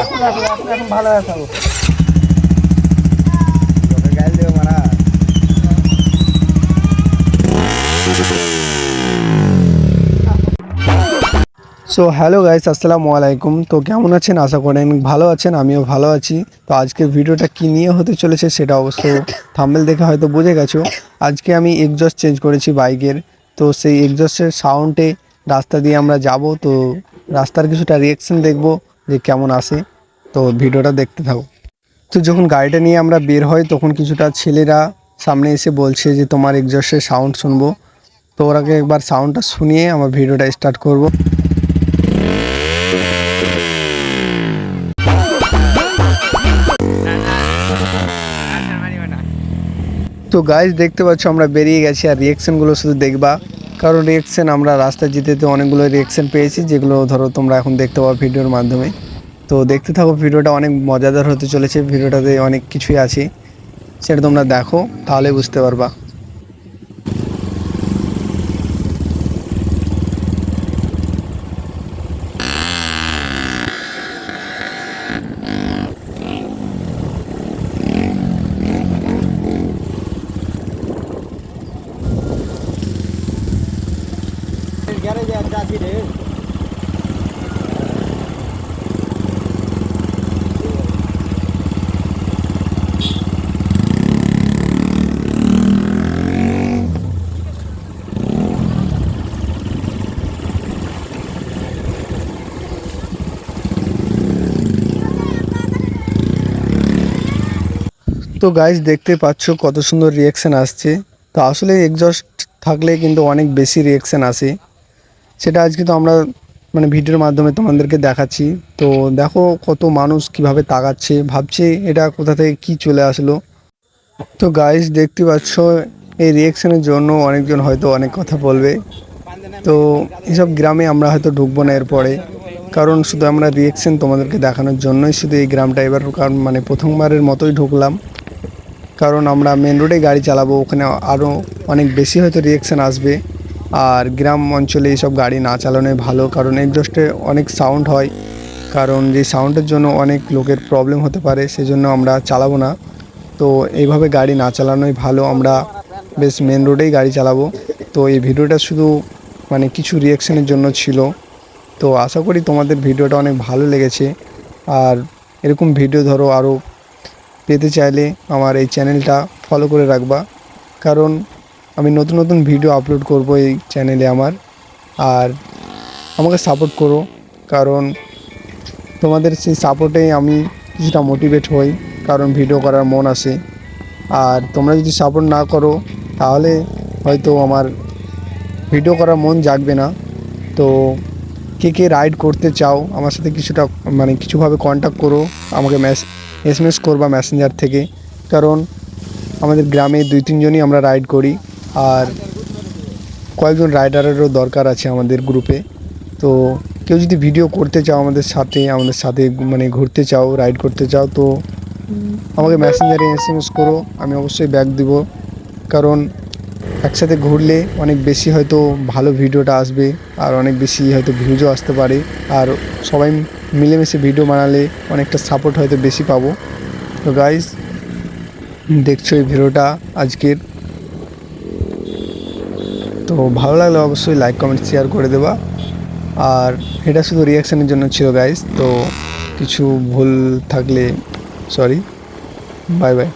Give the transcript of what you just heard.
এখন ভালো আছে গাইল মারা সো হ্যালো গাইস আসসালামু আলাইকুম তো কেমন আছেন? আশা করেন ভালো আছেন। আমিও ভালো আছি। তো আজকে ভিডিওটা কি নিয়ে হতে চলেছে সেটা অবশ্য থাম্বেল দেখে হয়তো বুঝে গেছো। আজকে আমি এক্সজস্ট চেঞ্জ করেছি বাইকের। তো সেই এক্সজস্টের সাউন্ডে রাস্তা দিয়ে আমরা যাব। তো রাস্তার কিছুটা রিয়েকশন দেখব। যে কেমন আসে তো ভিডিওটা দেখতে থাকো। তো যখন গাড়িটা নিয়ে আমরা বের হই, তখন কিছুটা ছেলেরা সামনে এসে বলছে যে, তোমার এক্সজস্টের সাউন্ড শুনব। তো ওরাকে একবার সাউন্ডটা শুনিয়ে আমার ভিডিওটা স্টার্ট করব। তো গাইজ দেখতে পাচ্ছ আমরা বেরিয়ে গেছি, আর রিয়েকশনগুলো শুধু দেখবা। কারণ রিয়েকশান আমরা রাস্তায় যেতে যেতে অনেকগুলো রিয়েকশান পেয়েছি, যেগুলো ধরো তোমরা এখন দেখতে পাবো ভিডিওর মাধ্যমে। তো দেখতে থাকো, ভিডিওটা অনেক মজাদার হতে চলেছে, ভিডিওটাতে অনেক কিছুই আছে, সেটা তোমরা দেখো, তাহলে বুঝতে পারবা। গ্যারেজে একটা আছি রে তো গাইজ দেখতে পাচ্ছ কত সুন্দর রিয়াকশান আসছে। তো আসলে এক্সস্ট থাকলে কিন্তু অনেক বেশি রিয়াকশান আসে। সেটা আজকে তো আমরা মানে ভিডিওর মাধ্যমে তোমাদেরকে দেখাচ্ছি। তো দেখো কত মানুষ কীভাবে তাকাচ্ছে, ভাবছে এটা কোথা থেকে কি চলে আসলো। তো গাইজ দেখতে পাচ্ছ, এই রিয়াকশানের জন্য অনেকজন হয়তো অনেক কথা বলবে। তো এসব গ্রামে আমরা হয়তো ঢুকবো না এরপরে। কারণ শুধু আমরা রিয়াকশান তোমাদেরকে দেখানোর জন্যই শুধু এই গ্রামটা এবার কারণ মানে প্রথমবারের মতোই ঢুকলাম। কারণ আমরা মেন রোডে গাড়ি চালাবো, ওখানে আরও অনেক বেশি হয়তো রিয়াকশান আসবে। আর গ্রাম অঞ্চলে এইসব গাড়ি না চালানোই ভালো, কারণ এক্সস্টে অনেক সাউন্ড হয়। কারণ যে সাউন্ডের জন্য অনেক লোকের প্রবলেম হতে পারে, সেজন্য আমরা চালাবো না। তো এইভাবে গাড়ি না চালানোই ভালো, আমরা বেশ মেন রোডেই গাড়ি চালাবো। তো এই ভিডিওটা শুধু মানে কিছু রিয়াকশানের জন্য ছিল। তো আশা করি তোমাদের ভিডিওটা অনেক ভালো লেগেছে। আর এরকম ভিডিও ধরো আরও পেতে চাইলে আমার এই চ্যানেলটা ফলো করে রাখবা। কারণ আমি নতুন নতুন ভিডিও আপলোড করব এই চ্যানেলে আমার। আর আমাকে সাপোর্ট করো, কারণ তোমাদের সেই সাপোর্টেই আমি কিছুটা মোটিভেট হই, কারণ ভিডিও করার মন আসে আর তোমরা যদি সাপোর্ট না করো, তাহলে হয়তো আমার ভিডিও করার মন জাগবে না। তো কে কে রাইড করতে চাও, আমার সাথে কিছুটা মানে কিছুভাবে কন্ট্যাক্ট করো, আমাকে মেস এস এম এস করবা মেসেঞ্জার থেকে। কারণ আমাদের গ্রামে দুই, তিনজনই আমরা রাইড করি। আর কয়েকজন রাইডারেরও দরকার আছে আমাদের গ্রুপে। তো কেউ যদি ভিডিও করতে চাও আমাদের সাথে আমাদের সাথে মানে ঘুরতে চাও, রাইড করতে চাও, তো আমাকে মেসেঞ্জারে এস এম এস করো, আমি অবশ্যই ব্যাগ দিব। কারণ একসাথে ঘুরলে অনেক বেশি হয়তো ভালো ভিডিওটা আসবে, আর অনেক বেশি হয়তো ভিউজও আসতে পারে। আর সবাই মিলেমিশে ভিডিও বানালে অনেকটা সাপোর্ট হয়তো বেশি পাবো। তো গাইজ দেখছ এই ভিডিওটা আজকের। তো ভালো লাগলে অবশ্যই লাইক কমেন্ট শেয়ার করে দেবা। আর এটা শুধু রিয়াকশানের জন্য ছিল গাইজ তো কিছু ভুল থাকলে সরি বাই বাই